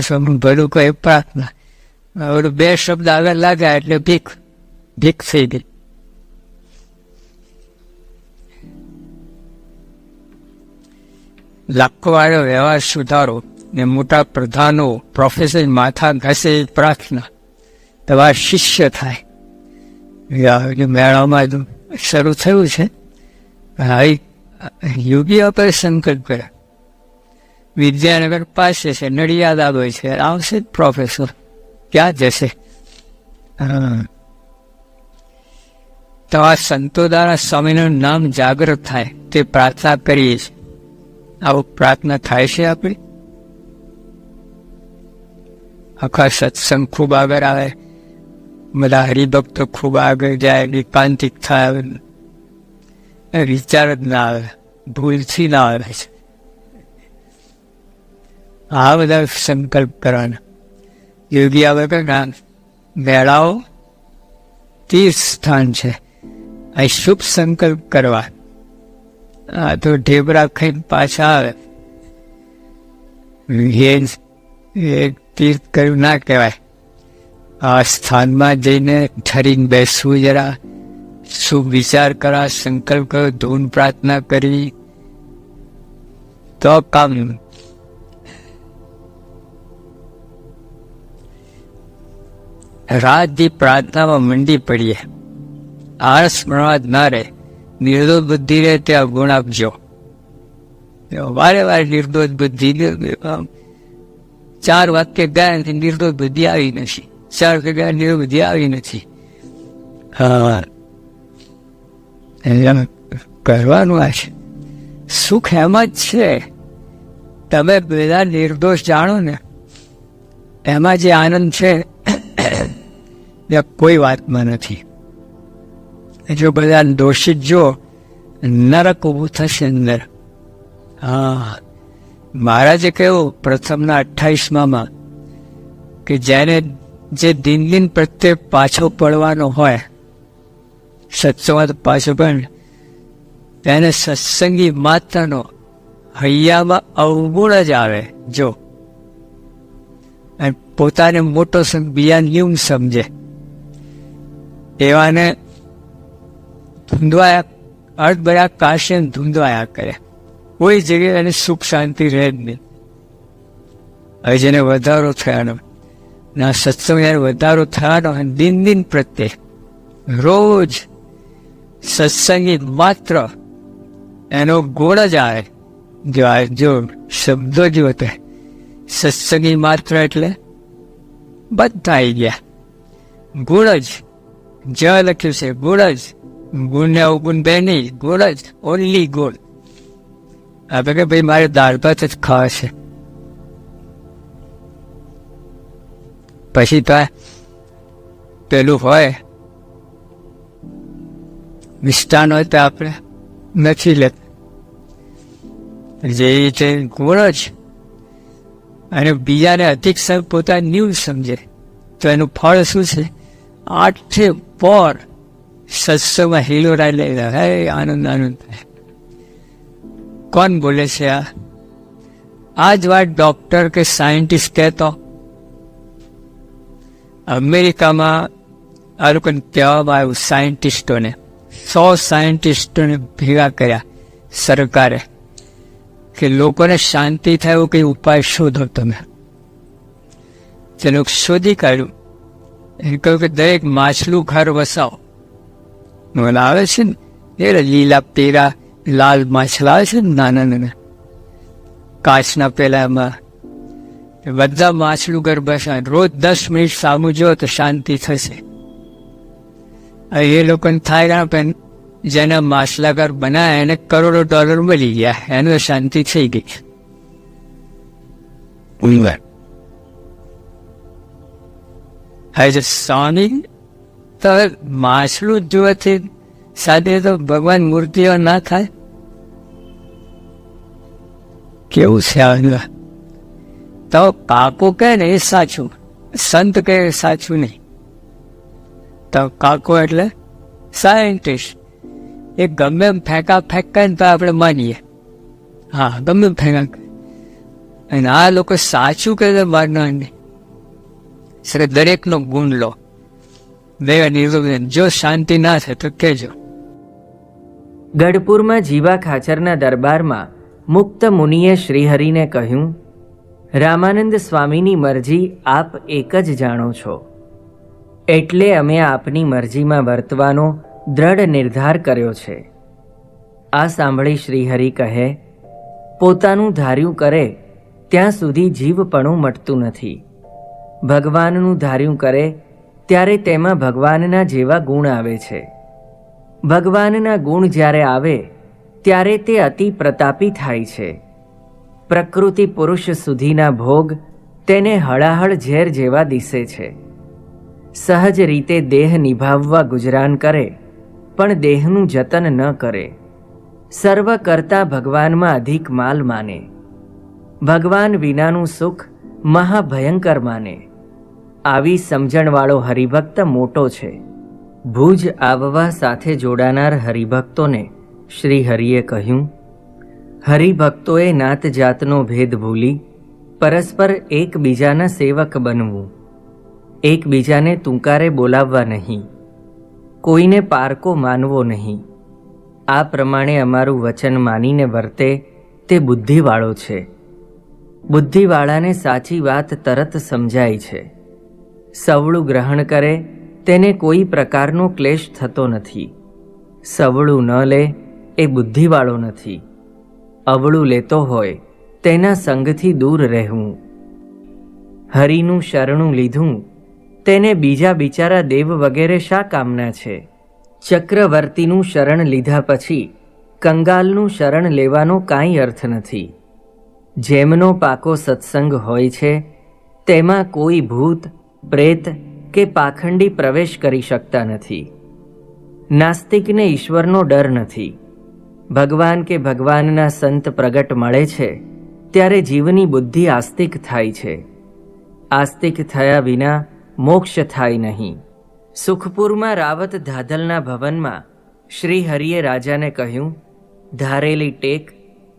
સ્વામી ભલું કહે પ્રાર્થના બે શબ્દ આગળ લાગ્યા એટલે ભીખ ભીખ થઈ ગઈ. લાખવાળો વ્યવહાર સુધારો ને મોટા પ્રધાનો પ્રોફેસર માથા ઘસે પ્રાર્થના. તમારા શિષ્ય થાય. મેળામાં શરૂ થયું છે. હવે યોગી આપણે સંકલ્પ કર્યા. વિદ્યાનગર પાસે છે, નડિયાદ આવે છે. આવશે જ પ્રોફેસર ક્યાં જશે? હા. તો આ સંતો દ્વારા સ્વામીનું નામ જાગૃત થાય. તે પ્રાર્થના કરીએ છીએ. આવું પ્રાર્થના થાય છે આપણી? આખા સત્સંગ ખૂબ આગળ આવે. બધા હરિભક્તો ખૂબ આગળ જાય, એકાંતિક થાય. વિચાર જ ના આવે. ભૂલથી ના આવે છે. આ બધા સંકલ્પ કરવાના. યોગી કે મેળાઓ તીર્થ સ્થાન છે. આ શુભ સંકલ્પ કરવા. આ તો ઢેબરા ખાઈને પાછા આવે. એ તીર્થ કર્યું ના કહેવાય. આ સ્થાનમાં જઈને ઠરીને બેસવું જરા શુભ વિચાર કરા, સંકલ્પ કરો, ધૂન પ્રાર્થના કરવી તો કામ રાત દી પ્રાર્થનામાં મંડી પડીએ. આળસ મળવા ના રહે નિર્દોષ બુદ્ધિ રહે ગુણ આપજો. વારે વારે નિર્દોષ બુદ્ધિ ચાર વાક્ય ગયા નથી નિર્દોષ બુદ્ધિ આવી નથી. ચાર વાક્ય ગયા નિર્દોષ બુદ્ધિ આવી નથી. હા. કરવાનું આ છે. સુખ એમ જ છે. તમે બધા નિર્દોષ જાણો ને. એમાં જે આનંદ છે એ કોઈ વાતમાં નથી. જો બધા દોષિત જો, નરક ઊભું થશે અંદર. હા. મહારાજે કહ્યું પ્રથમના અઠ્ઠાવીસમાં કે જેને જે દિન દિન પ્રત્યે પાછો પડવાનો હોય, સત્સંગમાં પાછો પણ, તેને સત્સંગી માત્રનો હૈયામાં અવગુણ જ આવે, જો. અને પોતાને મોટો સંગ બીજા ન્યૂન સમજે. એવાને ધૂંધવાયા અર્ધબર્યા કાશે ધૂંધવાયા કરે. કોઈ જગ્યાએ એને સુખ શાંતિ રહે જ નહીં. હવે જેને વધારો થયાનો, ના સત્સંગ જ્યારે વધારો થયાનો દિન દિન પ્રત્યે, રોજ સત્સંગી માત્ર એનો ગોળ જ આવે. જો આ જો શબ્દો જ હોતે, સત્સંગી માત્ર એટલે બધા આવી ગયા. ગુણ જ. જ લખ્યું છે ગુણ જ ગુણ ને અવગુણ બે નહીં ગુણ જ ઓનલી ગુણ આપણે કે ભાઈ મારે દાળ ભાત જ ખાવા છે પછી તો પેલું હોય મિષ્ટાન હોય તો આપણે નથી લેતા જે રીતે ગુણ જ અને બીજાને અધિક પોતાની ન્યૂઝ સમજે તો એનું ફળ શું છે આઠે પર સત્સંગમાં હિલોરા લઈ હે આનંદ આનંદ કોણ બોલે છે આ આ જ વાત ડોક્ટર કે સાયન્ટિસ્ટ કહેતો અમેરિકામાં આ લોકોને કહેવામાં આવ્યું સાયન્ટિસ્ટોને સો સાયન્ટિસ્ટોને ભેગા કર્યા સરકારે કે લોકોને શાંતિ થાય એવો કંઈ ઉપાય શોધો તમે તેનું શોધી કાઢ્યું એ કહ્યું કે દરેક માછલું ઘર વસાવો. મને આવે છે ને, એ લીલા પીરા લાલ માછલા આવે છે ને નાના નાના. કાચના પેલામાં બધા માછલું ઘર બસા રોજ દસ મિનિટ સામું જો તો શાંતિ થશે. એ લોકોને થાય પણ જેના માછલા ઘર બનાવ્યા એને કરોડો ડોલર મળી ગયા. એનું શાંતિ થઈ ગઈ. હવે જો સ્વામી તો માછલું જોવાથી સાથે તો ભગવાન મૂર્તિઓ ના થાય? કેવું છે આ તો કાકો કહે ને એ સાચું, સંત કહે સાચું નહીં. તો કાકો એટલે સાયન્ટિસ્ટ. એ ગમે એમ ફેંકા ફેંકાય ને તો આપણે માનીએ. હા, ગમે ફેંકા. અને આ લોકો સાચું કહે છે બહારના સર દરેકનો ગુણ લો. બે નિર્ગુણ જો શાંતિ ના છે તો કહેજો. ગઢપુરમાં જીવા ખાચરના દરબારમાં મુક્ત મુનિએ શ્રીહરિને કહ્યું, રામાનંદ સ્વામીની મરજી આપ એક જ જાણો છો. એટલે અમે આપની મરજીમાં વર્તવાનો દ્રઢ નિર્ધાર કર્યો છે. આ સાંભળી શ્રીહરિ કહે, પોતાનું ધાર્યું કરે, ત્યાં સુધી જીવપણું મટતું નથી. ભગવાનનું ધાર્યું કરે, ત્યારે તેમાં ભગવાનના જેવા ગુણ આવે છે. ભગવાનના ગુણ જ્યારે આવે, ત્યારે તે અતિ પ્રતાપી થાય છે. પ્રકૃતિ પુરુષ સુધીના ભોગ તેને હળાહળ ઝેર જેવા દિશે છે. સહજ રીતે દેહ નિભાવવા ગુજરાન કરે, પણ દેહનું જતન ન કરે. સર્વ કરતા ભગવાનમાં અધિક માલ માને. ભગવાન વિનાનું સુખ મહાભયંકર માને. આવી સમજણવાળો હરિભક્ત મોટો છે. ભુજ આવવા સાથે જોડાનાર હરિભક્તોને શ્રી હરિએ કહ્યું, હરિભક્તોએ નાત જાતનો ભેદ ભૂલી, પરસ્પર એકબીજાના સેવક બનવું. એકબીજાને તુંકારે બોલાવવા નહીં. કોઈને પારકો માનવો નહીં. આ પ્રમાણે અમારું વચન માનીને વર્તે તે બુદ્ધિવાળો છે. બુદ્ધિવાળાને સાચી વાત તરત સમજાય છે. સવળું ગ્રહણ કરે, તેને કોઈ પ્રકારનો ક્લેશ થતો નથી. સવળું ન લે, એ બુદ્ધિવાળો નથી. અવળું લેતો હોય, તેના સંગથી દૂર રહેવું. હરિનું શરણું લીધું, તેને બીજા બિચારા દેવ વગેરે શા કામના છે? ચક્રવર્તીનું શરણ લીધા પછી, કંગાલનું શરણ લેવાનો કાંઈ અર્થ નથી. જેમનો પાકો સત્સંગ હોય છે, તેમાં કોઈ ભૂત પ્રેત કે પાખંડી પ્રવેશ કરી શકતા નથી. નાસ્તિકને ઈશ્વરનો ડર નથી. ભગવાન કે ભગવાનના સંત પ્રગટ મળે છે, ત્યારે જીવની બુદ્ધિ આસ્તિક થાય છે. આસ્તિક થયા વિના મોક્ષ થાય નહીં. સુખપુરમાં રાવત ધાધલના ભવનમાં શ્રી હરિએ રાજાને કહ્યું, ધારેલી ટેક,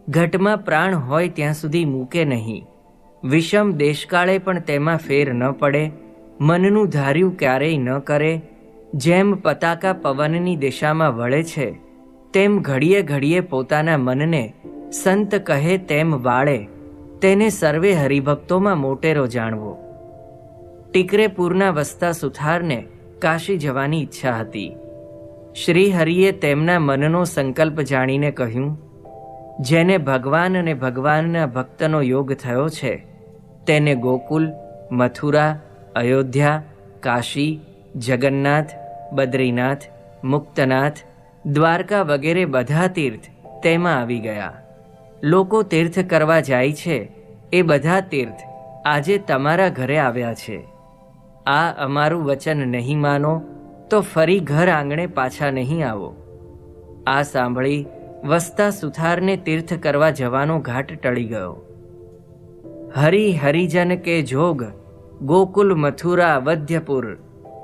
ઘટમાં પ્રાણ હોય ત્યાં સુધી મૂકે નહીં. વિષમ દેશકાળે પણ તેમાં ફેર ન પડે મનનું ધાર્યું ક્યારેય ન કરે, જેમ પતાકા પવનની દિશામાં વળે છે, તેમ ઘડીએ ઘડીએ પોતાના મનને સંત કહે તેમ વાળે, તેને સર્વે હરિભક્તોમાં મોટેરો જાણવો. ટીકરેપુરના વસતા સુથારને કાશી જવાની ઈચ્છા હતી. શ્રી હરિએ તેમના મનનો સંકલ્પ જાણીને કહ્યું, જેને ભગવાન અને ભગવાનના ભક્તનો યોગ થયો છે, તેને ગોકુલ, મથુરા અયોધ્યા, કાશી, જગન્નાથ, બદ્રીનાથ, મુક્તનાથ, દ્વારકા વગેરે બધા તીર્થ તેમાં આવી ગયા. લોકો તીર્થ કરવા જાય છે, એ બધા તીર્થ આજે તમારા ઘરે આવ્યા છે. આ અમારું વચન નહીં માનો, તો ફરી ઘર આંગણે પાછા નહીં આવો. આ સાંભળી વસતા સુથારને તીર્થ કરવા જવાનો ઘાટ ટળી ગયો. હરિ હરિજન કે જોગ ગોકુલ મથુરા વધ્યપુર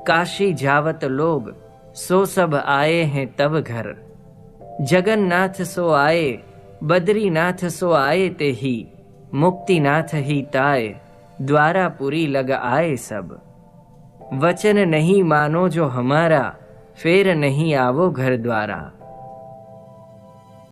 કાશી જાવત લોગ સો સબ આયે હૈ તબ ઘર જગન્નાથ સો આયે બદ્રીનાથ સો આયે તે હી મુક્તિનાથ હી તાય દ્વારાપુરી લગ આયે સબ વચન નહીં માનો જો હમારા ફેર નહીં આવો ઘર દ્વારા